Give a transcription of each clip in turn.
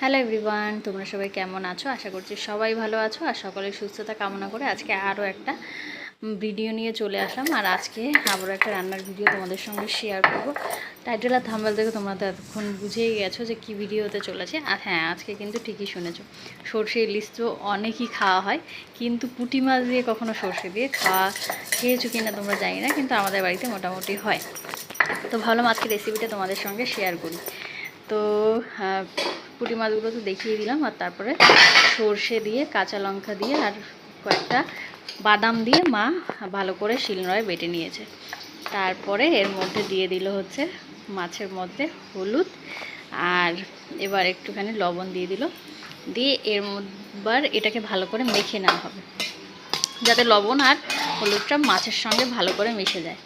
Hello everyone তোমরা সবাই কেমন আছো? আশা করছি সবাই ভালো আছো আর সকলের সুস্থতা কামনা করে আজকে আরও একটা ভিডিও নিয়ে চলে আসলাম। আর আজকে আবারও একটা রান্নার ভিডিও তোমাদের সঙ্গে শেয়ার করব। টাইটেল আর থাম্বেল দেখে তোমরা তো এতক্ষণ বুঝেই গেছো যে কী ভিডিও হতে চলেছে। আর হ্যাঁ আজকে কিন্তু ঠিকই শুনেছো সর্ষে ইলিশ তো অনেকই খাওয়া হয়, কিন্তু পুঁটি মাছ দিয়ে কখনো সর্ষে দিয়ে খাওয়া খেয়েছো কিনা তোমরা জানি না, কিন্তু আমাদের বাড়িতে মোটামুটি হয়। তো ভাবলাম আজকে রেসিপিটা তোমাদের সঙ্গে শেয়ার করি। তো পুঁটি মাছগুলো তো দেখিয়ে দিলাম আর তারপরে সর্ষে দিয়ে, কাঁচা লঙ্কা দিয়ে আর কয়েকটা বাদাম দিয়ে মা ভালো করে শিলনোড়ায় বেটে নিয়েছে। তারপরে এর মধ্যে দিয়ে দিল হচ্ছে মাছের মধ্যে হলুদ আর এবার একটুখানি লবণ দিয়ে দিল। দিয়ে এর মধ্যবার এটাকে ভালো করে মেখে নেওয়া হবে। যাতে লবণ আর হলুদটা মাছের সঙ্গে ভালো করে মিশে যায়।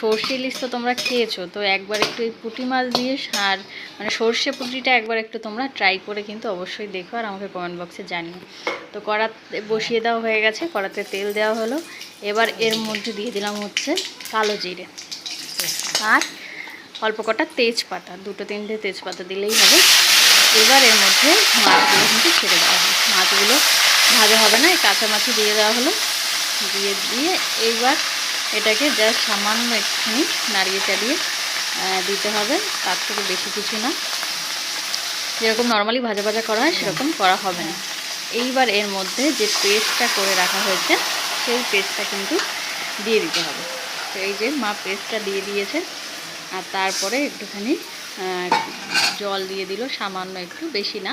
সর্ষে ইলিশ তো তোমরা খেয়েছো, তো একবার একটু এই পুঁটি মাছ দিয়ে সার মানে সর্ষে পুঁটিটা একবার একটু তোমরা ট্রাই করে কিন্তু অবশ্যই দেখো আর আমাকে কমেন্ট বক্সে জানিও। তো কড়াতে বসিয়ে দেওয়া হয়ে গেছে, কড়াতে তেল দেওয়া হলো। এবার এর মধ্যে দিয়ে দিলাম হচ্ছে কালো জিরে আর অল্প কটা তেজপাতা, দুটো তিনটে তেজপাতা দিলেই হবে। এবার এর মধ্যে মাছগুলো কিন্তু ছেড়ে দেওয়া হবে। মাছগুলো ভাজা হবে না, এই কাঁচা মাছই দিয়ে দেওয়া হলো। দিয়ে দিয়ে এইবার এটাকে জাস্ট সামান্য একটুখানি নাড়িয়ে আহ, দিতে হবে। তার থেকে বেশি কিছু না। যেরকম নর্মালি ভাজা ভাজা করা হয় সেরকম করা হবে না। এইবার এর মধ্যে যে পেস্টটা করে রাখা হয়েছে সেই পেস্টটা কিন্তু দিয়ে দিতে হবে। তো এই যে মা পেস্টটা দিয়ে দিয়েছে আর তারপরে একটুখানি জল দিয়ে দিল সামান্য একটু বেশি না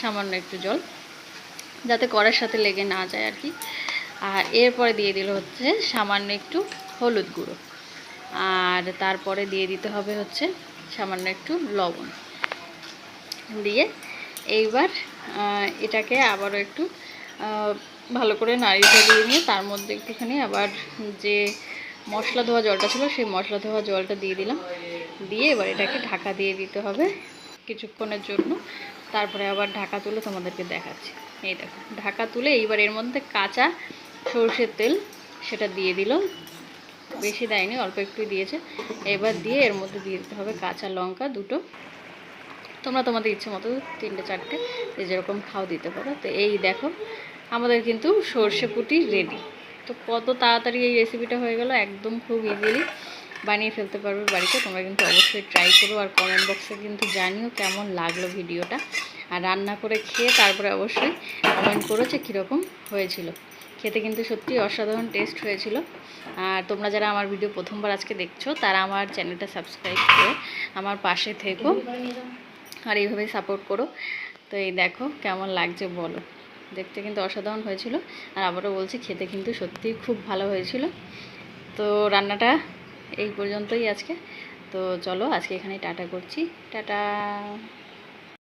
সামান্য একটু জল যাতে কড়ার সাথে লেগে না যায় আর কি। আর এরপরে দিয়ে দিল হচ্ছে সামান্য একটু হলুদ গুঁড়ো। আর তারপরে দিয়ে দিতে হবে হচ্ছে সামান্য একটু লবণ। দিয়ে এইবার এটাকে আবারও একটু ভালো করে নাড়িয়ে চাড়িয়ে নিয়ে তার মধ্যে একটুখানি আবার যে মশলা ধোয়া জলটা ছিল সেই মশলা ধোয়া জলটা দিয়ে দিলাম। দিয়ে এবার এটাকে ঢাকা দিয়ে দিতে হবে কিছুক্ষণের জন্য। তারপরে আবার ঢাকা তুলে তোমাদেরকে দেখাচ্ছি। এই দেখো, ঢাকা তুলে এইবার এর মধ্যে কাঁচা সরষের তেল সেটা দিয়ে দিল বেশি দেয়নি, অল্প একটু দিয়েছে। এবার দিয়ে এর মধ্যে দিয়ে দিতে হবে কাঁচা লঙ্কা দুটো। তোমরা তোমাদের ইচ্ছে মতো তিনটে, চারটে যে যেরকম খাও দিতে পারো। তো এই দেখো, আমাদের কিন্তু সর্ষে পুটি রেডি তো কত তাড়াতাড়ি এই রেসিপিটা হয়ে গেল, একদম খুব ইজিলি বানিয়ে ফেলতে পারবে বাড়িতে। তোমরা কিন্তু অবশ্যই ট্রাই করো আর কমেন্ট বক্সে কিন্তু জানিও কেমন লাগল ভিডিওটা আর রান্না করে খেয়ে তারপরে অবশ্যই কমেন্ট করো যে কীরকম হয়েছিল। খেতে কিন্তু সত্যি অসাধারণ টেস্ট হয়েছিল। আর তোমরা যারা আমার ভিডিও প্রথমবার আজকে দেখছ, তারা আমার চ্যানেলটা সাবস্ক্রাইব করে আমার পাশে থেকো। আর এইভাবে সাপোর্ট করো। তো এই দেখো কেমন লাগছে বলো। দেখতে কিন্তু অসাধারণ হয়েছিল। আর আবারও বলছি, খেতে কিন্তু সত্যিই খুব ভালো হয়েছিল। তো রান্নাটা এই পর্যন্তই আজকে। তো চলো আজকে এখানেই টাটা করছি। টাটা।